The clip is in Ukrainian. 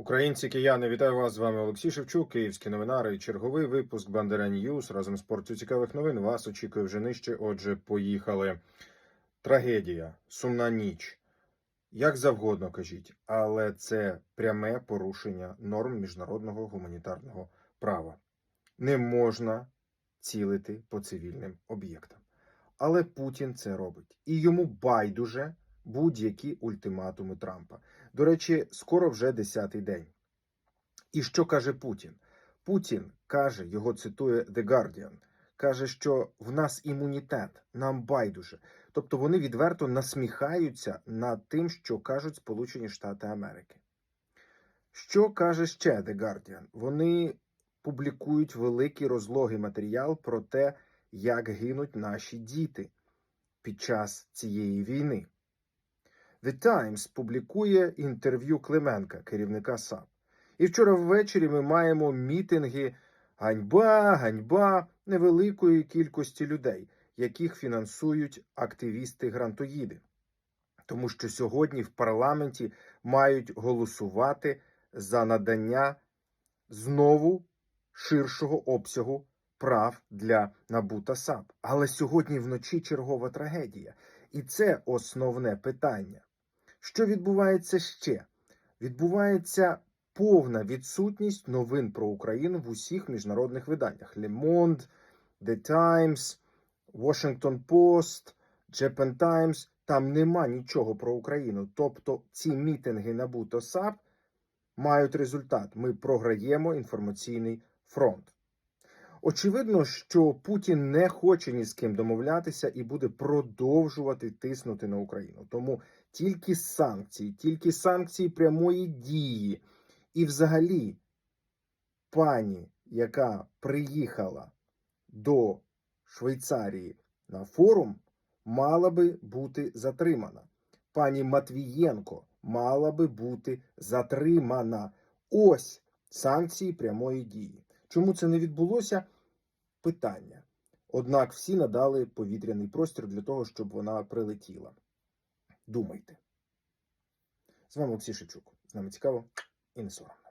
Українці, кияни, вітаю вас! З вами Олексій Шевчук, київські новинари. Черговий випуск Бандера Ньюс. Разом з порцію цікавих новин вас очікує вже нижче. Отже, поїхали. Трагедія, сумна ніч. Як завгодно кажіть, але це пряме порушення норм міжнародного гуманітарного права. Не можна цілити по цивільним об'єктам. Але Путін це робить. І йому байдуже будь-які ультиматуми Трампа. До речі, скоро вже десятий день. І що каже Путін? Путін каже, його цитує The Guardian, каже, що в нас імунітет, нам байдуже. Тобто вони відверто насміхаються над тим, що кажуть Сполучені Штати Америки. Що каже ще The Guardian? Вони публікують великий розлогий матеріал про те, як гинуть наші діти під час цієї війни. The Times публікує інтерв'ю Клименка, керівника САП. І вчора ввечері ми маємо мітинги ганьба, ганьба невеликої кількості людей, яких фінансують активісти-грантоїди. Тому що сьогодні в парламенті мають голосувати за надання знову ширшого обсягу прав для НАБУ та САП. Але сьогодні вночі чергова трагедія. І це основне питання. Що відбувається ще? Відбувається повна відсутність новин про Україну в усіх міжнародних виданнях: Le Monde, The Times, Washington Post, Japan Times. Там нема нічого про Україну. Тобто ці мітинги НАБУ та САП мають результат. Ми програємо інформаційний фронт. Очевидно, що Путін не хоче ні з ким домовлятися і буде продовжувати тиснути на Україну. Тому тільки санкції, тільки санкції прямої дії. І, взагалі, пані, яка приїхала до Швейцарії на форум, мала би бути затримана. Пані Матвієнко мала би бути затримана. Ось санкції прямої дії. Чому це не відбулося? Питання. Однак всі надали повітряний простір для того, щоб вона прилетіла. Думайте. З вами Олексій Шевчук. З нами цікаво і не соромно.